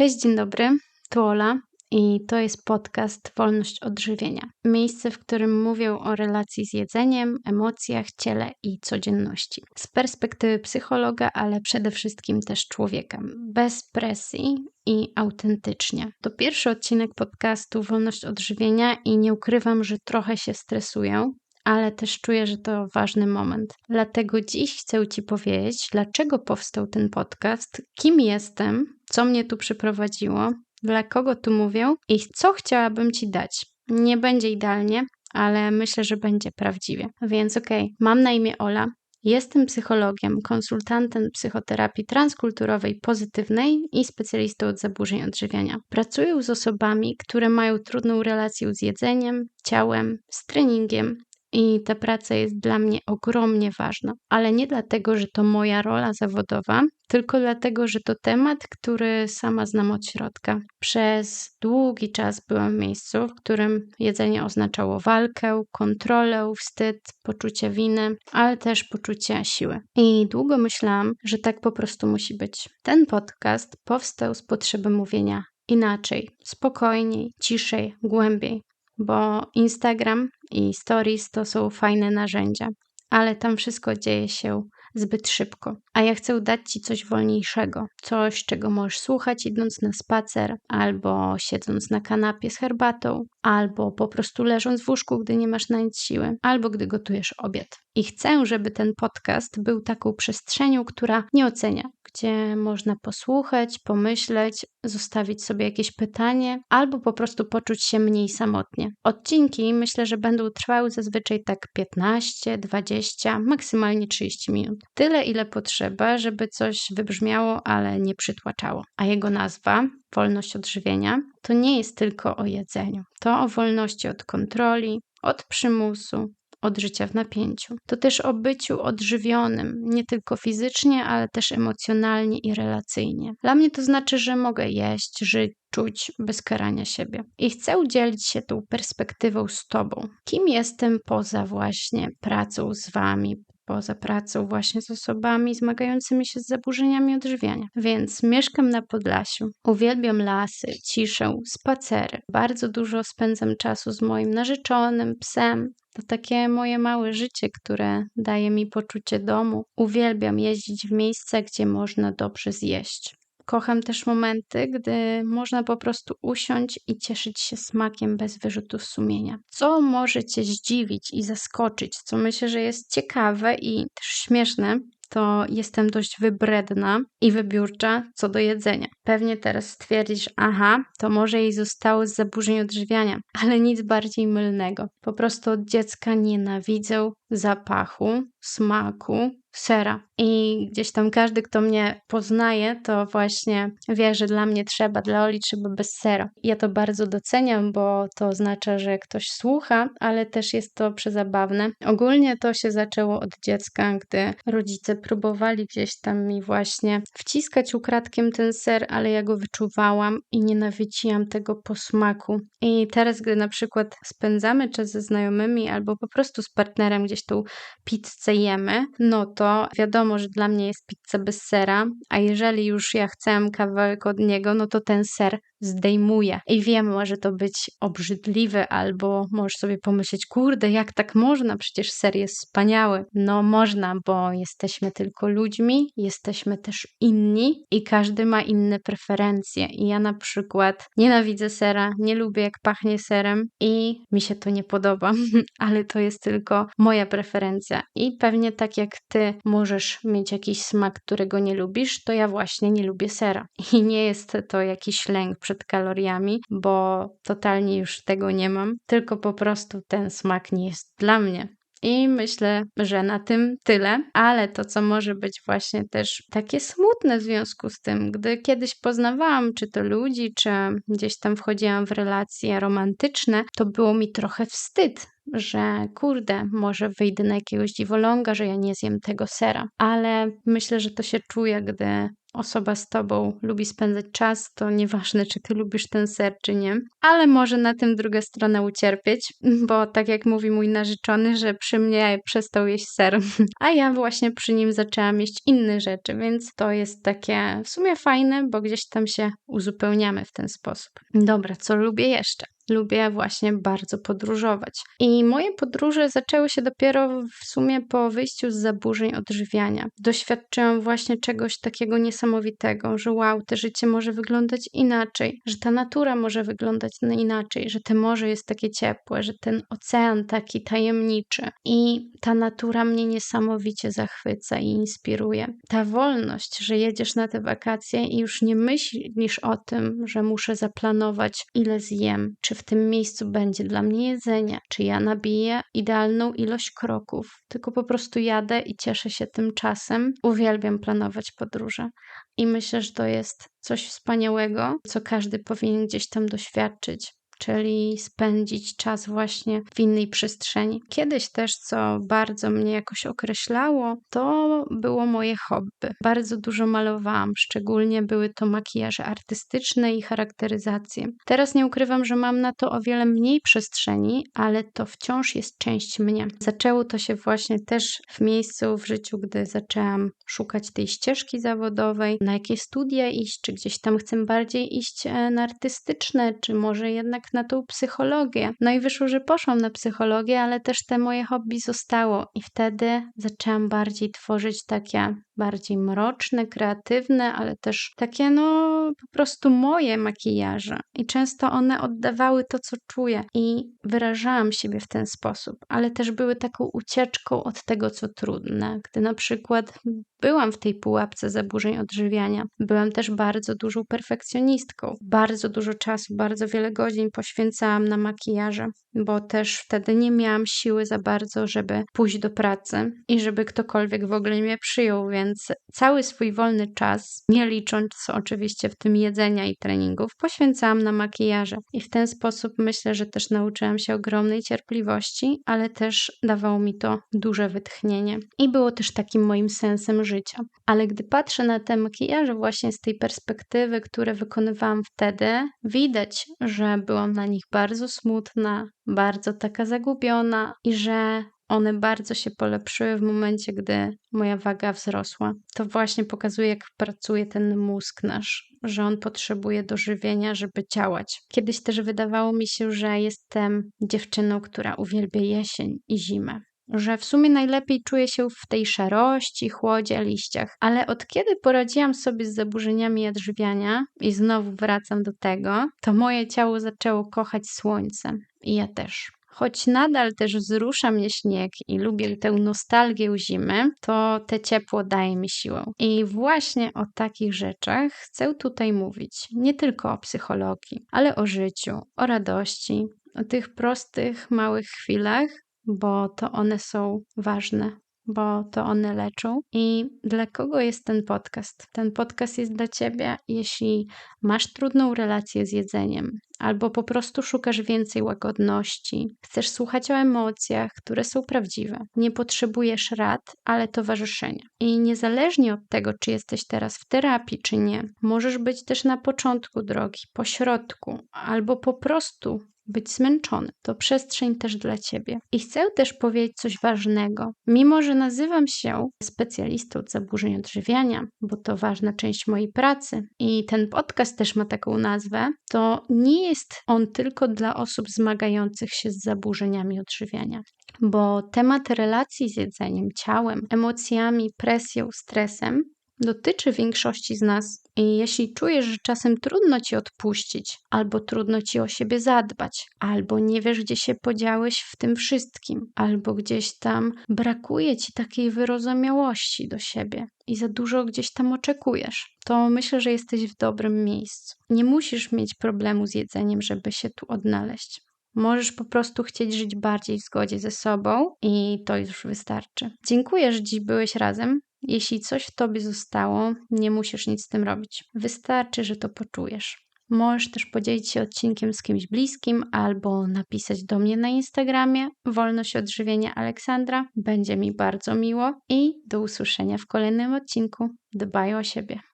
Cześć, dzień dobry. Tu Ola i to jest podcast Wolność Odżywienia. Miejsce, w którym mówię o relacji z jedzeniem, emocjach, ciele i codzienności. Z perspektywy psychologa, ale przede wszystkim też człowieka. Bez presji i autentycznie. To pierwszy odcinek podcastu Wolność Odżywienia i nie ukrywam, że trochę się stresuję, ale też czuję, że to ważny moment. Dlatego dziś chcę Ci powiedzieć, dlaczego powstał ten podcast, kim jestem, co mnie tu przyprowadziło, dla kogo tu mówię i co chciałabym Ci dać. Nie będzie idealnie, ale myślę, że będzie prawdziwie. Więc okej, okay, mam na imię Ola. Jestem psychologiem, konsultantem psychoterapii transkulturowej pozytywnej i specjalistą od zaburzeń odżywiania. Pracuję z osobami, które mają trudną relację z jedzeniem, ciałem, z treningiem i ta praca jest dla mnie ogromnie ważna, ale nie dlatego, że to moja rola zawodowa, tylko dlatego, że to temat, który sama znam od środka. Przez długi czas byłam w miejscu, w którym jedzenie oznaczało walkę, kontrolę, wstyd, poczucie winy, ale też poczucie siły. I długo myślałam, że tak po prostu musi być. Ten podcast powstał z potrzeby mówienia inaczej, spokojniej, ciszej, głębiej bo Instagram i Stories to są fajne narzędzia, ale tam wszystko dzieje się zbyt szybko. A ja chcę dać Ci coś wolniejszego, coś, czego możesz słuchać idąc na spacer, albo siedząc na kanapie z herbatą, albo po prostu leżąc w łóżku, gdy nie masz na nic siły, albo gdy gotujesz obiad. I chcę, żeby ten podcast był taką przestrzenią, która nie ocenia, gdzie można posłuchać, pomyśleć, zostawić sobie jakieś pytanie, albo po prostu poczuć się mniej samotnie. Odcinki myślę, że będą trwały zazwyczaj tak 15, 20, maksymalnie 30 minut. Tyle, ile potrzeba, żeby coś wybrzmiało, ale nie przytłaczało. A jego nazwa, wolność odżywienia, to nie jest tylko o jedzeniu. To o wolności od kontroli, od przymusu, od życia w napięciu. To też o byciu odżywionym, nie tylko fizycznie, ale też emocjonalnie i relacyjnie. Dla mnie to znaczy, że mogę jeść, żyć, czuć bez karania siebie. I chcę udzielić się tą perspektywą z Tobą. Kim jestem poza właśnie pracą z Wami, poza pracą właśnie z osobami zmagającymi się z zaburzeniami odżywiania. Więc mieszkam na Podlasiu. Uwielbiam lasy, ciszę, spacery. Bardzo dużo spędzam czasu z moim narzeczonym, psem. To takie moje małe życie, które daje mi poczucie domu. Uwielbiam jeździć w miejsca, gdzie można dobrze zjeść. Kocham też momenty, gdy można po prostu usiąść i cieszyć się smakiem bez wyrzutów sumienia. Co może Cię zdziwić i zaskoczyć, co myślę, że jest ciekawe i też śmieszne, to jestem dość wybredna i wybiórcza co do jedzenia. Pewnie teraz stwierdzisz, aha, to może jej zostało z zaburzeń odżywiania, ale nic bardziej mylnego. Po prostu od dziecka nienawidzę zapachu, smaku, sera. I gdzieś tam każdy, kto mnie poznaje, to właśnie wie, że dla mnie trzeba, dla Oli trzeba bez sera. Ja to bardzo doceniam, bo to oznacza, że ktoś słucha, ale też jest to przezabawne. Ogólnie to się zaczęło od dziecka, gdy rodzice próbowali gdzieś tam mi właśnie wciskać ukradkiem ten ser, ale ja go wyczuwałam i nienawidziłam tego posmaku. I teraz, gdy na przykład spędzamy czas ze znajomymi albo po prostu z partnerem gdzieś tą pizzę jemy, no to wiadomo, że dla mnie jest pizza bez sera, a jeżeli już ja chcę kawałek od niego, no to ten ser zdejmuje. I wiem, może to być obrzydliwe, albo możesz sobie pomyśleć, kurde, jak tak można? Przecież ser jest wspaniały. No można, bo jesteśmy tylko ludźmi, jesteśmy też inni i każdy ma inne preferencje. I ja na przykład nienawidzę sera, nie lubię jak pachnie serem i mi się to nie podoba, ale to jest tylko moja preferencja. I pewnie tak jak ty możesz mieć jakiś smak, którego nie lubisz, to ja właśnie nie lubię sera. I nie jest to jakiś lęk przed kaloriami, bo totalnie już tego nie mam, tylko po prostu ten smak nie jest dla mnie. I myślę, że na tym tyle, ale to, co może być właśnie też takie smutne w związku z tym, gdy kiedyś poznawałam, czy to ludzi, czy gdzieś tam wchodziłam w relacje romantyczne, to było mi trochę wstyd, że kurde, może wyjdę na jakiegoś dziwoląga, że ja nie zjem tego sera. Ale myślę, że to się czuje, gdy osoba z tobą lubi spędzać czas, to nieważne, czy ty lubisz ten ser, czy nie. Ale może na tym druga strona ucierpieć, bo tak jak mówi mój narzeczony, że przy mnie przestał jeść ser, a ja właśnie przy nim zaczęłam jeść inne rzeczy, więc to jest takie w sumie fajne, bo gdzieś tam się uzupełniamy w ten sposób. Dobra, co lubię jeszcze? Lubię właśnie bardzo podróżować. I moje podróże zaczęły się dopiero w sumie po wyjściu z zaburzeń odżywiania. Doświadczyłam właśnie czegoś takiego niesamowitego, że wow, te życie może wyglądać inaczej, że ta natura może wyglądać inaczej, że te morze jest takie ciepłe, że ten ocean taki tajemniczy. I ta natura mnie niesamowicie zachwyca i inspiruje. Ta wolność, że jedziesz na te wakacje i już nie myślisz o tym, że muszę zaplanować, ile zjem, czy w tym miejscu będzie dla mnie jedzenie, czy ja nabiję idealną ilość kroków, tylko po prostu jadę i cieszę się tym czasem. Uwielbiam planować podróże i myślę, że to jest coś wspaniałego, co każdy powinien gdzieś tam doświadczyć czyli spędzić czas właśnie w innej przestrzeni. Kiedyś też, co bardzo mnie jakoś określało, to było moje hobby. Bardzo dużo malowałam, szczególnie były to makijaże artystyczne i charakteryzacje. Teraz nie ukrywam, że mam na to o wiele mniej przestrzeni, ale to wciąż jest część mnie. Zaczęło to się właśnie też w miejscu w życiu, gdy zaczęłam szukać tej ścieżki zawodowej, na jakie studia iść, czy gdzieś tam chcę bardziej iść e, na artystyczne, czy może jednak na tą psychologię. No i wyszło, że poszłam na psychologię, ale też te moje hobby zostało i wtedy zaczęłam bardziej tworzyć takie bardziej mroczne, kreatywne, ale też takie no po prostu moje makijaże. I często one oddawały to, co czuję i wyrażałam siebie w ten sposób, ale też były taką ucieczką od tego, co trudne. Gdy na przykład byłam w tej pułapce zaburzeń odżywiania, byłam też bardzo dużą perfekcjonistką. Bardzo dużo czasu, bardzo wiele godzin poświęcałam na makijaże, bo też wtedy nie miałam siły za bardzo, żeby pójść do pracy i żeby ktokolwiek w ogóle mnie przyjął, więc cały swój wolny czas, nie licząc oczywiście w tym jedzenia i treningów, poświęcałam na makijaże. I w ten sposób myślę, że też nauczyłam się ogromnej cierpliwości, ale też dawało mi to duże wytchnienie. I było też takim moim sensem życia. Ale gdy patrzę na te makijaże właśnie z tej perspektywy, które wykonywałam wtedy, widać, że byłam na nich bardzo smutna, bardzo taka zagubiona i że one bardzo się polepszyły w momencie, gdy moja waga wzrosła. To właśnie pokazuje, jak pracuje ten mózg nasz, że on potrzebuje dożywienia, żeby działać. Kiedyś też wydawało mi się, że jestem dziewczyną, która uwielbia jesień i zimę że w sumie najlepiej czuję się w tej szarości, chłodzie, liściach. Ale od kiedy poradziłam sobie z zaburzeniami odżywiania i znowu wracam do tego, to moje ciało zaczęło kochać słońce. I ja też. Choć nadal też wzrusza mnie śnieg i lubię tę nostalgię zimy, to te ciepło daje mi siłę. I właśnie o takich rzeczach chcę tutaj mówić. Nie tylko o psychologii, ale o życiu, o radości, o tych prostych, małych chwilach, bo to one są ważne, bo to one leczą. I dla kogo jest ten podcast? Ten podcast jest dla ciebie, jeśli masz trudną relację z jedzeniem, albo po prostu szukasz więcej łagodności, chcesz słuchać o emocjach, które są prawdziwe. Nie potrzebujesz rad, ale towarzyszenia. I niezależnie od tego, czy jesteś teraz w terapii, czy nie, możesz być też na początku drogi, po środku, albo po prostu być zmęczony. To przestrzeń też dla Ciebie. I chcę też powiedzieć coś ważnego. Mimo, że nazywam się specjalistą od zaburzeń odżywiania, bo to ważna część mojej pracy i ten podcast też ma taką nazwę, to nie jest on tylko dla osób zmagających się z zaburzeniami odżywiania bo temat relacji z jedzeniem, ciałem, emocjami, presją, stresem dotyczy większości z nas. I jeśli czujesz, że czasem trudno ci odpuścić, albo trudno ci o siebie zadbać, albo nie wiesz, gdzie się podziałeś w tym wszystkim, albo gdzieś tam brakuje ci takiej wyrozumiałości do siebie i za dużo gdzieś tam oczekujesz, to myślę, że jesteś w dobrym miejscu. Nie musisz mieć problemu z jedzeniem, żeby się tu odnaleźć. Możesz po prostu chcieć żyć bardziej w zgodzie ze sobą i to już wystarczy. Dziękuję, że dziś byłeś razem. Jeśli coś w tobie zostało, nie musisz nic z tym robić. Wystarczy, że to poczujesz. Możesz też podzielić się odcinkiem z kimś bliskim albo napisać do mnie na Instagramie Wolność Odżywienia Aleksandra. Będzie mi bardzo miło i do usłyszenia w kolejnym odcinku. Dbaj o siebie.